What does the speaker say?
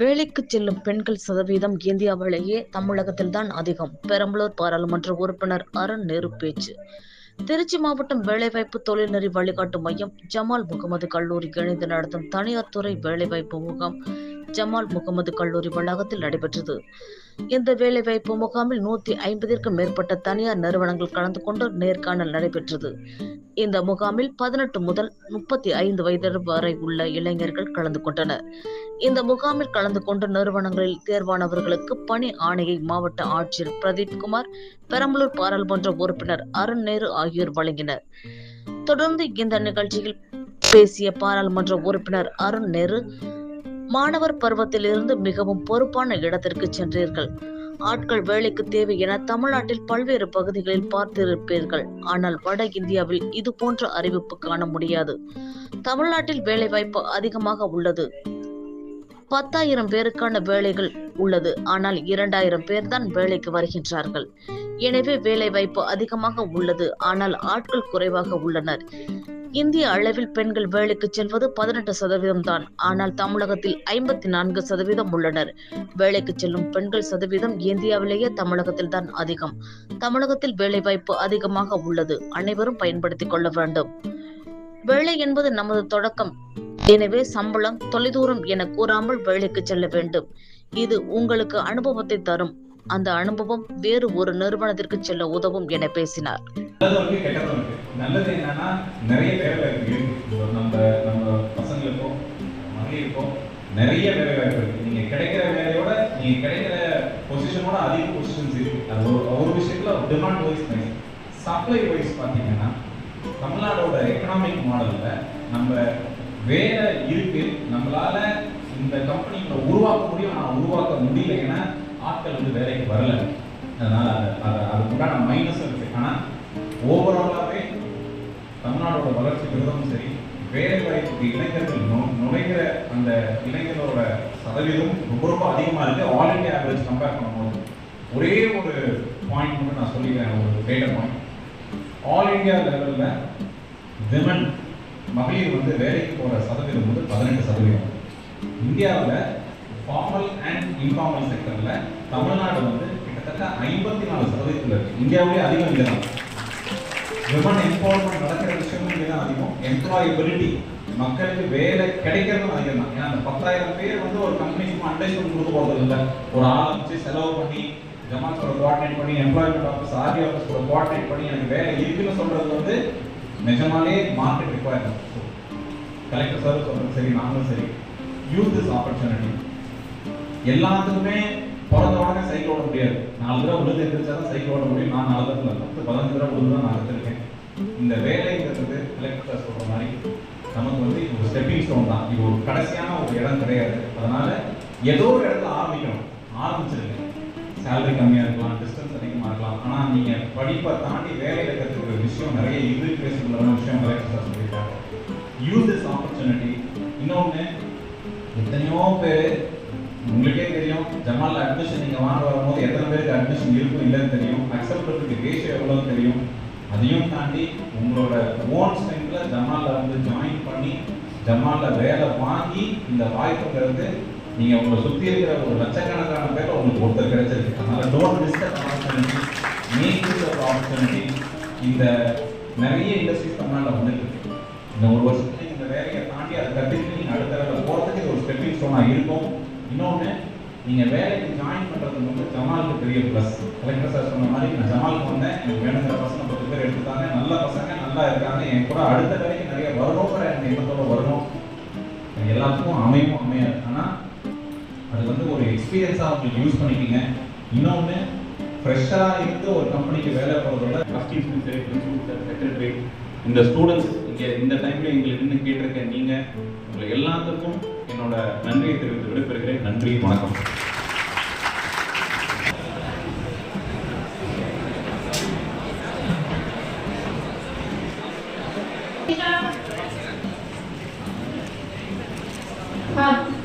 வேலைக்கு செல்லும் பெண்கள் சதவீதம் இந்தியாவிலேயே தமிழகத்தில் தான் அதிகம். பெரம்பலூர் பாராளுமன்ற உறுப்பினர் அருண் நேரு பேச்சு. திருச்சி மாவட்டம் வேலைவாய்ப்பு தொழில்நெறி வழிகாட்டு மையம் ஜமால் முகமது கல்லூரி இணைந்து நடத்தும் தனியார் துறை வேலைவாய்ப்பு முகாம் ஜமால் முகமது கல்லூரி வளாகத்தில் நடைபெற்றது. இந்த வேலைவாய்ப்பு முகாமில் நூத்தி ஐம்பதிற்கும் மேற்பட்ட தனியார் நிறுவனங்கள் கலந்து கொண்டு நேர்காணல் நடைபெற்றது. இந்த முகாமில் பதினெட்டு முதல் முப்பத்தி ஐந்து வயது வரை உள்ள இளைஞர்கள் கலந்து கொண்டனர். இந்த முகாமில் கலந்து கொண்ட நிறுவனங்களில் தேர்வானவர்களுக்கு பணி ஆணையை மாவட்ட ஆட்சியர் பிரதீப் குமார் பெரம்பலூர் பாராளுமன்ற உறுப்பினர் அருண் நேரு ஆகியோர் வழங்கினர். தொடர்ந்து இந்த நிகழ்ச்சியில் பேசிய பாராளுமன்ற உறுப்பினர் அருண் நேரு மாணவர் பருவத்திலிருந்து மிகவும் பொறுப்பான இடத்திற்கு சென்றீர்கள். ஆட்கள் வேலைக்கு தேவை என தமிழ்நாட்டில் பல்வேறு பகுதிகளில் பார்த்திருப்பீர்கள். ஆனால் வட இந்தியாவில் இது போன்ற அறிவிப்பு காண முடியாது. தமிழ்நாட்டில் வேலைவாய்ப்பு அதிகமாக உள்ளது. பத்தாயிரம் பேருக்கான வேலைகள் உள்ளது. ஆனால் இரண்டாயிரம் பேர் தான் வேலைக்கு வருகின்றார்கள். எனவே வேலைவாய்ப்பு அதிகமாக உள்ளது. ஆனால் ஆட்கள் குறைவாக உள்ளனர். இந்திய அளவில் பெண்கள் வேலைக்கு செல்வது பதினெட்டு சதவீதம் தான். ஆனால் தமிழகத்தில் ஐம்பத்தி நான்கு சதவீதம் உள்ளனர். வேலைக்கு செல்லும் பெண்கள் சதவீதம் இந்தியாவிலேயே தமிழகத்தில் தான் அதிகம். தமிழகத்தில் வேலைவாய்ப்பு அதிகமாக உள்ளது. அனைவரும் பயன்படுத்திக் கொள்ள வேண்டும். வேலை என்பது நமது தொடக்கம். எனவே சம்பளம் தொலைதூரம் என கூறாமல் வேலைக்கு செல்ல வேண்டும். இது உங்களுக்கு அனுபவத்தை தரும். அந்த அனுபவம் வேறு ஒரு நிறுவனத்திற்கு செல்ல உதவும் என பேசினார். நல்லதும் இருக்கு கெட்டதும் இருக்கு நல்லது என்னன்னா நிறைய வேலை வாய்ப்பு இருக்கு நம்ம நம்ம பசங்களுக்கும் மகளிருக்கும் நிறைய வேலை வாய்ப்பு இருக்கு. நீங்க கிடைக்கிற வேலையோட நீங்க கிடைக்கிற பொசிஷனோட அதிக பொசிஷன்ஸ் இருக்கு. அது ஒரு ஒரு விஷயத்துல demand wise nice supply wise பார்த்தீங்கன்னா தமிழ்நாடோட எக்கனாமிக் மாடல்ல நம்ம வேலை இருக்கு. நம்மளால இந்த கம்பெனி உருவாக்க முடியும். ஆனால் உருவாக்க முடியல. ஏன்னா ஆட்கள் வந்து வேலைக்கு வரல. அதனால அது அதுக்குண்டான மைனஸ் இருக்கு. ஆனால் ஓவராலாகவே தமிழ்நாடோட வளர்ச்சி விகிதமும் சரி வேலை வாய்ப்புக்கு இளைஞர்கள் நு- நுழைகிற அந்த இளைஞரோட சதவீதம் ரொம்ப ரொம்ப அதிகமாக இருக்குது ஆல் இந்தியா ஆவரேஜ் கம்பேர் பண்ணும்போது ஒரே ஒரு பாயிண்ட் மட்டும் நான் சொல்லிக்கிறேன் ஒரு டேட்டா பாயிண்ட் ஆல் இந்தியா லெவலில் விமன் மகளிர் வந்து வேலைக்கு போகிற சதவீதம் வந்து பதினெட்டு சதவீதம். இந்தியாவில் ஃபார்மல் அண்ட் இன்ஃபார்மல் செக்டரில் தமிழ்நாடு வந்து கிட்டத்தட்ட ஐம்பத்தி நாலு சதவீதத்தில் இருக்குது இந்தியாவிலே அதிகம் இல்லை தான் விமன் எம்பவர்மெண்ட் நடக்கிற விஷயமும் இங்கே தான் அதிகம். எம்ப்ளாயபிலிட்டி மக்களுக்கு வேலை கிடைக்கிறதும் அதிகம் தான் ஏன்னா அந்த பத்தாயிரம் பேர் வந்து ஒரு கம்பெனிக்கு அண்டை கொடுக்க போகிறது இல்லை. ஒரு ஆள் வச்சு செலவு பண்ணி ஜமாத்தோட கோஆர்டினேட் பண்ணி எம்ப்ளாய்மெண்ட் ஆஃபீஸ் ஆர்டி ஆஃபீஸோட கோஆர்டினேட் பண்ணி எனக்கு வேலை இருக்குன்னு சொல்றது வந்து நிஜமாலே மார்க்கெட் ரிக்வயர்மெண்ட் கலெக்டர் சார் சொல்றது சரி நாங்களும் சரி. யூஸ் திஸ் ஆப்பர்ச்சுனிட்டி எல்லாத்துக்குமே பிறந்த உடனே சைக்கிள் ஓட முடியாது. நாலு தடவை விழுந்து எந்திரிச்சா தான் சைக்கிள் ஓட முடியும். நான் நாலு தடவை பத்து பதினஞ்சு தடவை விழுந்து தான் நான் இந்த வேலைங்கிறது கலெக்டர் சொல்கிற மாதிரி நமக்கு வந்து இது ஒரு ஸ்டெப்பிங் ஸ்டோன் தான். இது ஒரு கடைசியான ஒரு இடம் கிடையாது. அதனால ஏதோ ஒரு இடத்துல ஆரம்பிக்கணும். ஆரம்பிச்சிருங்க. சேலரி கம்மியாக இருக்கலாம் டிஸ்டன்ஸ் அதிகமாக இருக்கலாம். ஆனால் நீங்கள் படிப்பை தாண்டி வேலையில் கற்றுக்கிற விஷயம் நிறைய இன்விடேஷன் விஷயம் கலெக்டர் சார் சொல்லியிருக்காங்க யூஸ் திஸ் ஆப்பர்ச்சுனிட்டி இன்னொன்று எத்தனையோ பேர் உங்களுக்கே தெரியும் ஜமாலில் அட்மிஷன் நீங்கள் வாங்க வரும்போது எத்தனை பேருக்கு அட்மிஷன் இருக்கும் இல்லைன்னு தெரியும். அக்செப்டபிலிட்டி ரேஷியோ எவ்வளவு தெரியும். அதையும் தாண்டி உங்களோட ஓன் ஸ்ட்ரென்த்ல ஜமால்ல வந்து ஜாயின் பண்ணி ஜமாலில் வேலை வாங்கி இந்த வாய்ப்புங்கிறது நீங்க உங்களை சுத்தி இருக்கிற ஒரு லட்சக்கணக்கான பேர் உங்களுக்கு ஒருத்தர் கிடைச்சிருக்கு. அதனால don't miss that opportunity make use of opportunity இந்த நிறைய இண்டஸ்ட்ரீஸ் தமிழ்நாட்டில் வந்துட்டு இருக்கு. இந்த ஒரு வருஷத்துல இந்த வேலையை தாண்டி அதை கற்றுக்கிட்டு நீங்கள் அடுத்த வேலை போகிறதுக்கு ஒரு ஸ்டெப்பிங் ஸ்டோனாக இருக்கும். இன்னொன்று நீங்கள் வேலைக்கு ஜாயின் பண்ணுறது வந்து ஜமாலுக்கு பெரிய ப்ளஸ் கலெக்டர் சார் சொன்ன மாதிரி நான் ஜமாலுக்கு வந்தேன். எனக்கு வேணுங்கிற பசங்க பத்து பேர் எடுத்துட்டாங்க நல்ல பசங்க நல்லா இருக்காங்க. என் கூட அடுத்த வேலைக்கு நிறைய வரணுங்கிற எனக்கு எண்ணத்தோட வரணும்? எல்லாத்துக்கும் அமையும் அமையாது ஆனால் அது வந்து ஒரு எக்ஸ்பீரியன்ஸாக உங்களுக்கு யூஸ் பண்ணிக்கிங்க. இன்னொன்று ஃப்ரெஷ்ஷாக இருந்து ஒரு கம்பெனிக்கு வேலை போகிறதோட ட்ரஸ்டீஸ் சரி பிரின்சிபல் செக்ரட்டரி இந்த ஸ்டூடெண்ட்ஸ் இங்கே இந்த டைமில் எங்களுக்கு நின்று கேட்டிருக்க நீங்கள் உங்களுக்கு எல்லாத்துக்கும் என்னோட நன்றியை தெரிவித்து விடைபெறுகிறேன். நன்றி வணக்கம். Yeah,